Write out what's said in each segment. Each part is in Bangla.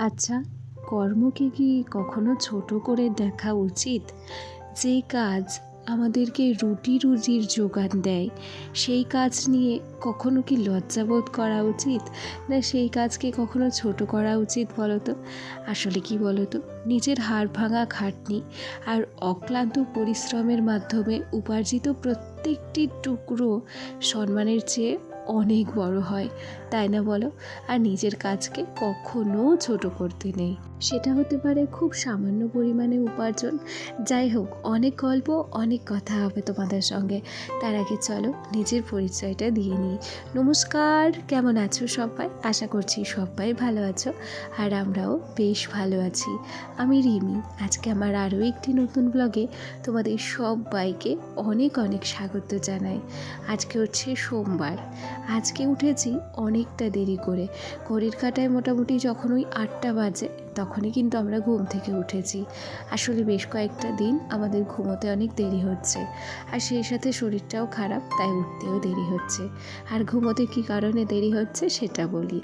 আচ্ছা কর্মকে কি কখনো ছোট করে দেখা উচিত? যে কাজ আমাদেরকে রুটি রুজির যোগান দেয়, সেই কাজ নিয়ে কখনো কি লজ্জাবোধ করা উচিত? না, সেই কাজকে কখনো ছোট করা উচিত বলো তো আসলে কি বলো তো নিজের হাড় ভাঙা খাটনি আর অক্লান্ত পরিশ্রমের মাধ্যমে উপার্জিত প্রত্যেকটি টুকরো সম্মানের চেয়ে অনেক বড় হয় তাই না বলো? আর নিজের কাজকে কখনো ছোট করতে নেই। সেটা হতে পারে খুব সামান্য পরিমাণে উপার্জন। যাই হোক, অনেক গল্প, অনেক কথা হবে তোমাদের সঙ্গে। তার আগে চলো, নিজের পরিচয়টা দিয়ে নিই। নমস্কার, কেমন আছো সবাই? আশা করছি সবাই ভালো আছো। আর আমরাও বেশ ভালো আছি। আমি রিমি। আজকে আমার আরও একটি নতুন ব্লগে তোমাদের সবাইকে অনেক অনেক স্বাগত জানাই। আজকে হচ্ছে সোমবার। আজকে উঠেছি অনেকটা দেরি করে। ঘড়ির কাটায় মোটামুটি যখন ওই আটটা বাজে তখনই কিন্তু আমরা ঘুম থেকে উঠেছি। আসলে বেশ কয়েকটা দিন আমাদের ঘুমোতে অনেক দেরি হচ্ছে। আর সেই সাথে শরীরটাও খারাপ, তাই উঠতেও দেরি হচ্ছে। আর ঘুমোতে কী কারণে দেরি হচ্ছে সেটা বলি।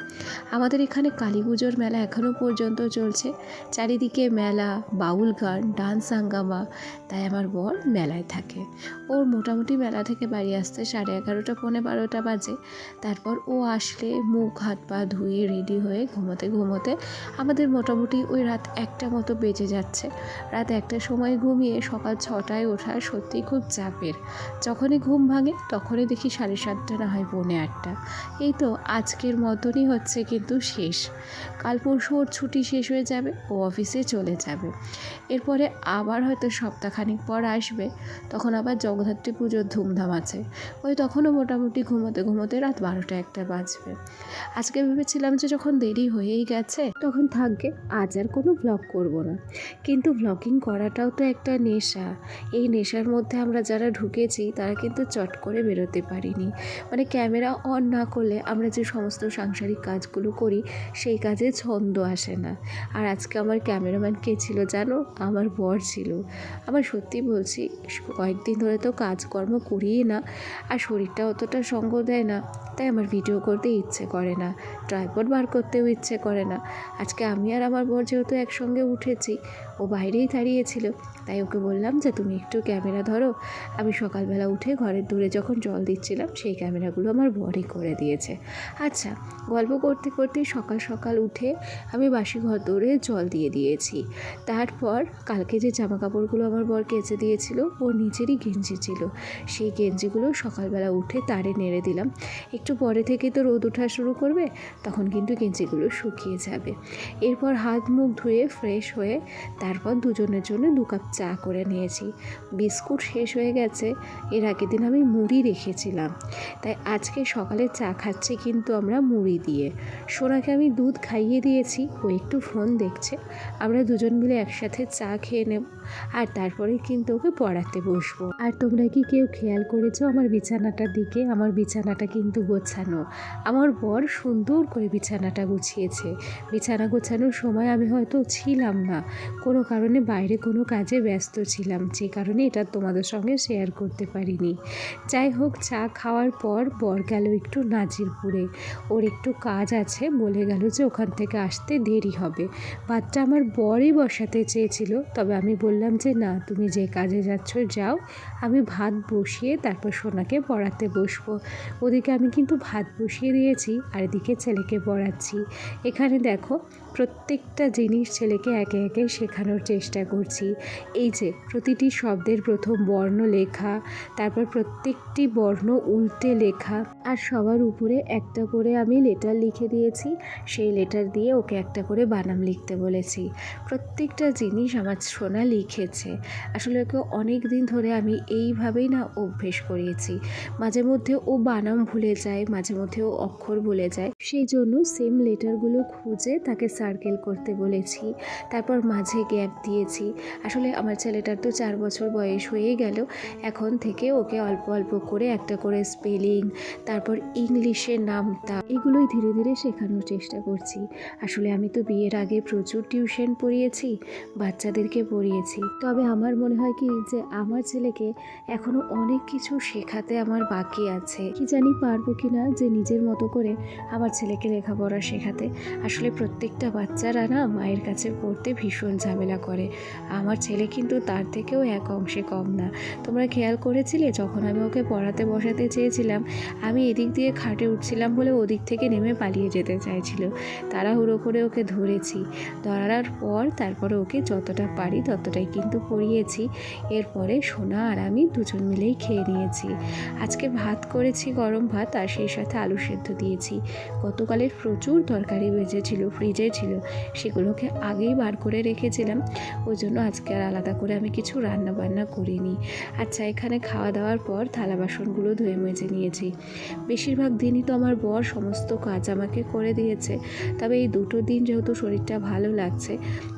আমাদের এখানে কালী পুজোর মেলা এখনও পর্যন্ত চলছে। চারিদিকে মেলা, বাউল গান, ডান্স হাঙ্গামা, তাই আমার বর মেলায় থাকে। ওর মোটামুটি মেলা থেকে বাড়ি আসতে সাড়ে এগারোটা, পৌনে বারোটা বাজে। তারপর ও আসলে মুখ, হাত, পা ধুয়ে রেডি হয়ে ঘুমোতে ঘুমোতে আমাদের মোটামুটি ওই রাত একটা মতো বেজে যাচ্ছে। রাত একটার সময় ঘুমিয়ে সকাল ছটায় ওঠা সত্যিই খুব চাপের। যখনই ঘুম ভাঙে তখনই দেখি সাড়ে সাতটা না হয় পৌনে আটটা। এই তো আজকের মতনই হচ্ছে কিন্তু শেষ। কাল পরশু ওর ছুটি শেষ হয়ে যাবে, ও অফিসে চলে যাবে। এরপরে আবার হয়তো সপ্তাহখানিক পর আসবে। তখন আবার জগদ্ধাত্রী পুজোর ধুমধাম আছে। ওই তখনও মোটামুটি ঘুমোতে ঘুমোতে রাত বারোটা একটা বাজবে। আজকে ভেবেছিলাম যে যখন দেরি হয়েই গেছে, তখন থাকবে। আজ আর কোনো ব্লগ করব না। কিন্তু ব্লগিং করাটাও তো একটা নেশা। এই নেশার মধ্যে আমরা যারা ঢুকেছি, তারা কিন্তু চট করে বেরোতে পারিনি। মানে ক্যামেরা অন না করলে আমরা যে সমস্ত সাংসারিক কাজগুলো করি, সেই কাজে ছন্দ আসে না। আর আজকে আমার ক্যামেরাম্যান কে ছিল জানো? আমার বর ছিল। আমার সত্যি বলছি, কয়েকদিন ধরে তো কাজকর্ম করিই না, আর শরীরটা অতটা সঙ্গ দেয় না, তাই আমার ভিডিও করতে ইচ্ছে করে না। ট্রাইপড বার করতেও ইচ্ছে করে না। আজকে আমি আর আমার বর যেহেতু একসঙ্গে উঠেছি, ও বাইরেই দাঁড়িয়েছিল। তাই ওকে বললাম যে, তুমি একটু ক্যামেরা ধরো। আমি সকালবেলা উঠে ঘরের দূরে যখন জল দিচ্ছিলাম, সেই ক্যামেরাগুলো আমার বরই করে দিয়েছে। আচ্ছা গল্প করতে করতে সকাল সকাল উঠে আমি বাসি ঘর দৌড়ে জল দিয়ে দিয়েছি। তারপর কালকে যে জামা কাপড়গুলো আমার বর কেচে দিয়েছিল ওর নিচেরই গেঞ্জি ছিল। সেই গেঞ্জিগুলো সকালবেলা উঠে তারে নেড়ে দিলাম। একটু পরে থেকে তো রোদ ওঠা শুরু করবে, তখন কিন্তু গেঞ্জিগুলো শুকিয়ে যাবে। এরপর হাত মুখ ধুয়ে ফ্রেশ হয়ে তারপর দুজনের জন্য দু কাপ চা করে নিয়েছি। বিস্কুট শেষ হয়ে গেছে। এর আগের দিন আমি মুড়ি রেখেছিলাম। তাই আজকে সকালে চা খাচ্ছি কিন্তু আমরা মুড়ি দিয়ে। সোনাকে আমি দুধ খাইয়ে দিয়েছি, ও একটু ফোন দেখছে। আমরা দুজন মিলে একসাথে চা খেয়ে নেব আর তারপরে কিন্তু ওকে পড়াতে বসবো। আর তোমরা কি কেউ খেয়াল করেছ আমার বিছানাটার দিকে? আমার বিছানাটা কিন্তু গোছানো। আমার বর সুন্দর করে বিছানাটা গুছিয়েছে। বিছানা গোছানোর সময় আমি হয়তো ছিলাম না। কোনো কারণে বাইরে কোনো কাজে ব্যস্ত ছিলাম। যে কারণে এটা তোমাদের সঙ্গে শেয়ার করতে পারিনি। যাই হোক, চা খাওয়ার পর বর গেল একটু নাজিরপুরে। ওর একটু কাজ আছে, বলে গেল যে ওখান থেকে আসতে দেরি হবে। ভাতটা আমার বরই বসাতে চেয়েছিল, তবে আমি বললাম যে, না, তুমি যে কাজে যাচ্ছ, যাও। আমি ভাত বসিয়ে তারপর সোনাকে পড়াতে বসবো। ওদিকে আমি কিন্তু ভাত বসিয়ে দিয়েছি, আর এদিকে ছেলেকে পড়াচ্ছি। এখানে দেখো প্রত্যেকটা জিনিস ছেলেকে একে একে শেখানোর চেষ্টা করছি। এই যে, প্রতিটি শব্দের প্রথম বর্ণ লেখা, তারপর প্রত্যেকটি বর্ণ উল্টে লেখা, আর সবার উপরে একটা করে আমি লেটার লিখে দিয়েছি। সেই লেটার দিয়ে ওকে একটা করে বানাম লিখতে বলেছি। প্রত্যেকটা জিনিস আমার সোনা লিখেছে। আসলে ওকে অনেক দিন ধরে আমি এইভাবেই না অভ্যেস করিয়েছি মাঝে মধ্যে ও বানাম ভুলে যায়, মাঝে মধ্যে ও অক্ষর ভুলে যায়। সেই জন্য সেম লেটারগুলো খুঁজে তাকে সার্কেল করতে বলেছি। তারপর মাঝে গ্যাপ দিয়েছি। আসলে আমার ছেলেটার তো চার বছর বয়স হয়ে গেল। এখন থেকে ওকে অল্প অল্প করে একটা করে স্পেলিং তারপর ইংলিশের নামটা, এগুলোই ধীরে ধীরে শেখানোর চেষ্টা করছি। আসলে আমি তো বিয়ের আগে প্রচুর টিউশন পড়িয়েছি, বাচ্চাদেরকে পড়িয়েছি। তবে আমার মনে হয় কি যে আমার ছেলেকে এখনও অনেক কিছু শেখাতে আমার বাকি আছে। কি জানি পারব কি না যে নিজের মতো করে আমার ছেলেকে লেখাপড়া শেখাতে। আসলে প্রত্যেকটা বাচ্চারা না মায়ের কাছে পড়তে ভীষণ ঝামেলা করে। আমার ছেলে কিন্তু তার থেকেও এক অংশে কম না। তোমরা খেয়াল করেছিলে, যখন আমি ওকে পড়াতে বসাতে চেয়েছিলাম, আমি এদিক দিয়ে খাটে উঠছিলাম বলে ওদিক থেকে নেমে পালিয়ে যেতে চাইছিল। তাড়াহুড়ো করে ওকে ধরেছি। ধরার পর তারপরে ওকে যতটা পারি ততটাই কিন্তু পড়িয়েছি। এরপরে সোনা আর আমি দুজন মিলেই খেয়ে নিয়েছি। আজকে ভাত করেছি, গরম ভাত, আর সেই সাথে আলু সেদ্ধ দিয়েছি। গতকালের প্রচুর তরকারি বেঁচেছিল ফ্রিজে ছিল। সেগুলোকে আগেই বার করে রেখেছিলাম। ওই জন্য আজকে আর আলাদা করে আমি কিছু রান্না বান্না করিনি। আচ্ছা এখানে খাওয়া দাওয়ার পর থালা বাসনগুলো ধুয়ে মেজে নিয়েছি। বেশিরভাগ দিনই তো আমার বর সমস্ত কাজ আমাকে করে দিয়েছে। তবে এই দুটো দিন যেহেতু শরীরটা ভালো লাগছে,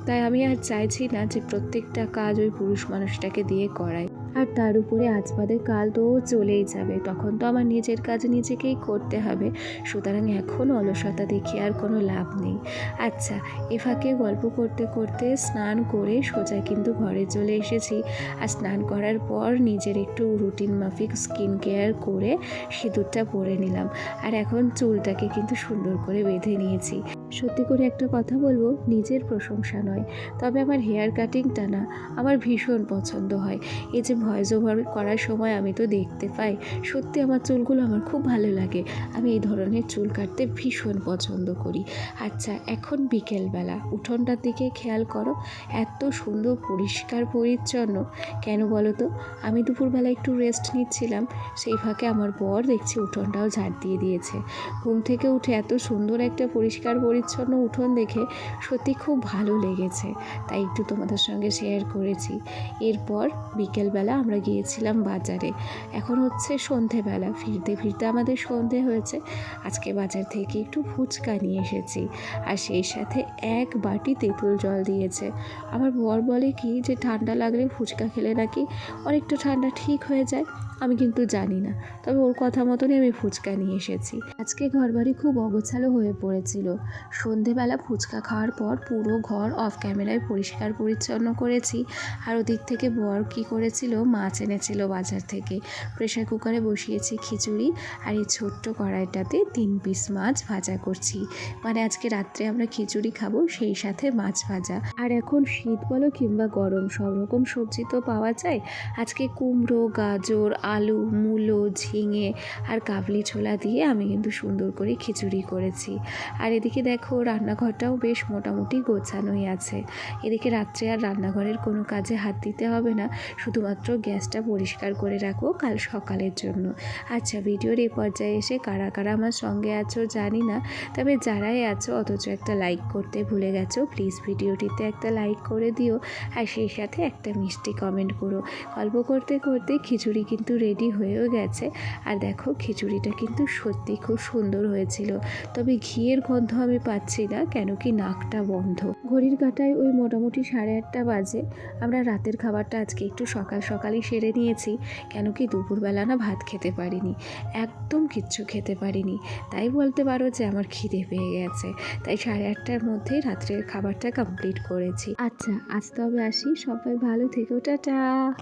তাই আমি আর চাইছি না যে প্রত্যেকটা কাজ ওই পুরুষ মানুষটাকে দিয়ে করাই আর তার উপরে আজ বাদে কাল তো চলেই যাবে। তখন তো আমার নিজের কাজ নিজেকেই করতে হবে। সুতরাং এখন অলসতা দেখে আর কোনো লাভ নেই। আচ্ছা এ ফাঁকে গল্প করতে করতে স্নান করে সোজা কিন্তু ঘরে চলে এসেছি। আর স্নান করার পর নিজের একটু রুটিন মাফিক স্কিন কেয়ার করে সিঁদুরটা পরে নিলাম। আর এখন চুলটাকে কিন্তু সুন্দর করে বেঁধে নিয়েছি। সত্যি করে একটা কথা বলব, নিজের প্রশংসা নয়। তবে আমার হেয়ার কাটিংটা না আমার ভীষণ পছন্দ হয়। এই যে ভয়েস ওভার করার সময় আমি তো দেখতে পাই, সত্যি আমার চুলগুলো আমার খুব ভালো লাগে। আমি এই ধরনের চুল কাটতে ভীষণ পছন্দ করি। আচ্ছা এখন বিকেলবেলা, উঠোনটার দিকে খেয়াল করো, এত সুন্দর পরিষ্কার পরিচ্ছন্ন। কেন বলো তো? আমি দুপুরবেলা একটু রেস্ট নিচ্ছিলাম, সেই ফাঁকে আমার বর দেখছি উঠোনটাও ঝাড় দিয়ে দিয়েছে। ঘুম থেকে উঠে এত সুন্দর একটা পরিষ্কার পরিচ্ছন্ন উঠোন দেখে সত্যি খুব ভালো লেগেছে। তাই একটু তোমাদের সঙ্গে শেয়ার করেছি। এরপর বিকেলবেলা আমরা গিয়েছিলাম বাজারে। এখন হচ্ছে সন্ধেবেলা। ফিরতে ফিরতে আমাদের সন্ধে হয়েছে। আজকে বাজার থেকে একটু ফুচকা নিয়ে এসেছি। আর সেই সাথে এক বাটি তেঁতুল জল দিয়েছে। আমার বর বলে কি যে ঠান্ডা লাগলে ফুচকা খেলে নাকি অনেকটা ঠান্ডা ঠিক হয়ে যায়। আমি কিন্তু জানি না। তবে ওর কথা মতনই আমি ফুচকা নিয়ে এসেছি। আজকে ঘরবাড়ি খুব অগোছালো হয়ে পড়েছিল। সন্ধেবেলা ফুচকা খাওয়ার পর পুরো ঘর অফ ক্যামেরায় পরিষ্কার পরিচ্ছন্ন করেছি। আর ওদিক থেকে বর কী করেছিল, মাছ এনেছিল বাজার থেকে। প্রেশার কুকারে বসিয়েছি খিচুড়ি আর এই ছোট্ট কড়াইটাতে তিন পিস মাছ ভাজা করছি। মানে আজকে রাত্রে আমরা খিচুড়ি খাব, সেই সাথে মাছ ভাজা। আর এখন শীত বলো কিংবা গরম, সব রকম সবজি তো পাওয়া যায়। আজকে কুমড়ো, গাজর আলু, মূলো, ঝিঙে আর কাবলি ছোলা দিয়ে আমি কিন্তু সুন্দর করে খিচুড়ি করেছি। আর এদিকে দেখো রান্নাঘরটাও বেশ মোটামুটি গোছানোই আছে। এদিকে রাত্রে আর রান্নাঘরের কোনো কাজে হাত দিতে হবে না, শুধুমাত্র গ্যাসটা পরিষ্কার করে রাখব কাল সকালের জন্য। আচ্ছা ভিডিওর এই পর্যায়ে এসে কারা কারা আমার সঙ্গে আছো জানি না, তবে যারাই আছো, অথচ একটা লাইক করতে ভুলে গেছো, প্লিজ ভিডিওটিতে একটা লাইক করে দিও। আর সেই সাথে একটা মিষ্টি কমেন্ট করো। গল্প করতে করতে খিচুড়ি কিন্তু রেডি হয়েও গেছে। আর দেখো, খিচুড়িটা কিন্তু সত্যি খুব সুন্দর হয়েছিল। তবে ঘিয়ের গন্ধ আমি পাচ্ছি না, কেন কি নাকটা বন্ধ। ঘড়ির কাটায় ওই মোটামুটি সাড়ে আটটা বাজে। আমরা রাতের খাবারটা আজকে একটু সকাল সকালই সেরে নিয়েছি, কেন কি দুপুরবেলা না ভাত খেতে পারিনি। একদম কিচ্ছু খেতে পারিনি। তাই বলতে পারো যে আমার খিদে পেয়ে গেছে। তাই সাড়ে আটটার মধ্যেই রাত্রের খাবারটা কমপ্লিট করেছি। আচ্ছা আজ তবে আসি। সবাই ভালো থেকো, টাটা!